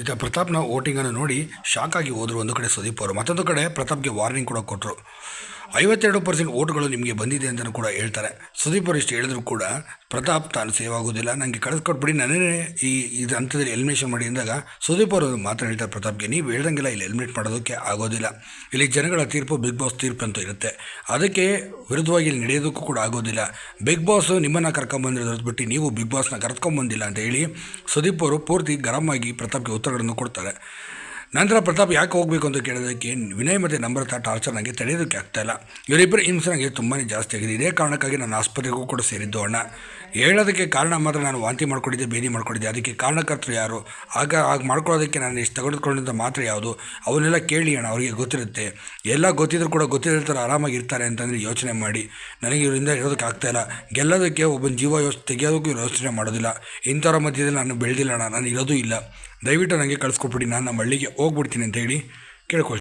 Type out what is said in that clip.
ಈಗ ಪ್ರತಾಪ್ನ ವೋಟಿಂಗನ್ನು ನೋಡಿ ಶಾಕ್ ಆಗಿ ಹೋದರು ಒಂದು ಕಡೆ ಸುದೀಪ್ ಅವರು. ಮತ್ತೊಂದು ಕಡೆ ಪ್ರತಾಪ್ಗೆ ವಾರ್ನಿಂಗ್ ಕೂಡ ಕೊಟ್ಟರು ಐವತ್ತೆರಡು ಪರ್ಸೆಂಟ್ ಓಟ್ಗಳು ನಿಮಗೆ ಬಂದಿದೆ ಅಂತಲೂ ಕೂಡ ಹೇಳ್ತಾರೆ. ಸುದೀಪ್ ಅವರು ಇಷ್ಟು ಹೇಳಿದ್ರು ಕೂಡ ಪ್ರತಾಪ್ ತಾನು ಸೇವ್ ಆಗೋದಿಲ್ಲ. ನನಗೆ ಕಳಿಸ್ಕೊಟ್ಬಿಡಿ ನಾನೇ ಈ ಇದು ಹಂತದಲ್ಲಿ ಎಲಿಮಿನೇಷನ್ ಮಾಡಿ ಅಂದಾಗ ಸುದೀಪ್ ಅವರು ಮಾತ್ರ ಹೇಳ್ತಾರೆ ಪ್ರತಾಪ್ಗೆ. ನೀವು ಹೇಳ್ದಂಗೆಲ್ಲ ಇಲ್ಲಿ ಎಲಿಮಿನೇಟ್ ಮಾಡೋದಕ್ಕೆ ಆಗೋದಿಲ್ಲ. ಇಲ್ಲಿ ಜನಗಳ ತೀರ್ಪು ಬಿಗ್ ಬಾಸ್ ತೀರ್ಪು ಅಂತ ಇರುತ್ತೆ. ಅದಕ್ಕೆ ವಿರುದ್ಧವಾಗಿ ಇಲ್ಲಿ ನಡೆಯೋದಕ್ಕೂ ಕೂಡ ಆಗೋದಿಲ್ಲ. ಬಿಗ್ ಬಾಸ್ ನಿಮ್ಮನ್ನು ಕರ್ಕೊಂಬಂದಿರೋದು ಬಿಟ್ಟು ನೀವು ಬಿಗ್ ಬಾಸ್ನ ಕರ್ಕೊಂಬಂದಿಲ್ಲ ಅಂತ ಹೇಳಿ ಸುದೀಪ್ ಅವರು ಪೂರ್ತಿ ಗರಂ ಆಗಿ ಪ್ರತಾಪ್ಗೆ ಉತ್ತರಗಳನ್ನು ಕೊಡ್ತಾರೆ. ನಂತರ ಪ್ರತಾಪ್ ಯಾಕೆ ಹೋಗಬೇಕು ಅಂತ ಕೇಳೋದಕ್ಕೆ, ವಿನಯ್ ಮತ್ತು ನಮ್ರತಾ ಟಾರ್ಚರ್ ನನಗೆ ತಡೆಯೋದಕ್ಕೆ ಆಗ್ತಾಯಿಲ್ಲ ಇವರಿಬ್ಬರು ಹಿಂಸೆ ನನಗೆ ತುಂಬಾ ಜಾಸ್ತಿ ಆಗಿದೆ. ಇದೇ ಕಾರಣಕ್ಕಾಗಿ ನಾನು ಆಸ್ಪತ್ರೆಗೂ ಕೂಡ ಸೇರಿದ್ದು ಅಣ್ಣ. ಹೇಳೋದಕ್ಕೆ ಕಾರಣ ಮಾತ್ರ ನಾನು ವಾಂತಿ ಮಾಡ್ಕೊಂಡಿದ್ದೆ, ಬೇದಿ ಮಾಡ್ಕೊಂಡಿದ್ದೆ. ಅದಕ್ಕೆ ಕಾರಣಕರ್ತರು ಯಾರು? ಆಗ ಆಗ ಮಾಡ್ಕೊಳ್ಳೋದಕ್ಕೆ ನಾನು ಇಷ್ಟು ತೆಗೆದುಕೊಂಡಂಥ ಮಾತ್ರ ಯಾವುದು? ಅವನ್ನೆಲ್ಲ ಕೇಳಿ ಅಣ್ಣ, ಅವರಿಗೆ ಗೊತ್ತಿರುತ್ತೆ. ಎಲ್ಲ ಗೊತ್ತಿದ್ರು ಕೂಡ ಗೊತ್ತಿರೋ ಥರ ಆರಾಮಾಗಿ ಇರ್ತಾರೆ ಅಂತಂದರೆ ಯೋಚನೆ ಮಾಡಿ. ನನಗೆ ಇವರಿಂದ ಇರೋದಕ್ಕೆ ಆಗ್ತಾಯಿಲ್ಲ ಗೆಲ್ಲೋದಕ್ಕೆ ಒಬ್ಬನ ಜೀವ ಯೋಚನೆ ತೆಗೆಯೋದಕ್ಕೂ ಯೋಚನೆ ಮಾಡೋದಿಲ್ಲ. ಇಂಥವ್ರ ಮಧ್ಯದಲ್ಲಿ ನಾನು ಬೆಳೆದಿಲ್ಲ ಅಣ್ಣ. ನಾನು ಇರೋದೂ ಇಲ್ಲ. ದಯವಿಟ್ಟು ನನಗೆ ಕಳಿಸ್ಕೊಟ್ಬಿಡಿ ನಾನು ನಮ್ಮ ಹಳ್ಳಿಗೆ ಹೋಗ್ಬಿಡ್ತೀನಿ ಅಂತ ಹೇಳಿ ಕೇಳ್ಕೊಳ್ತೀನಿ.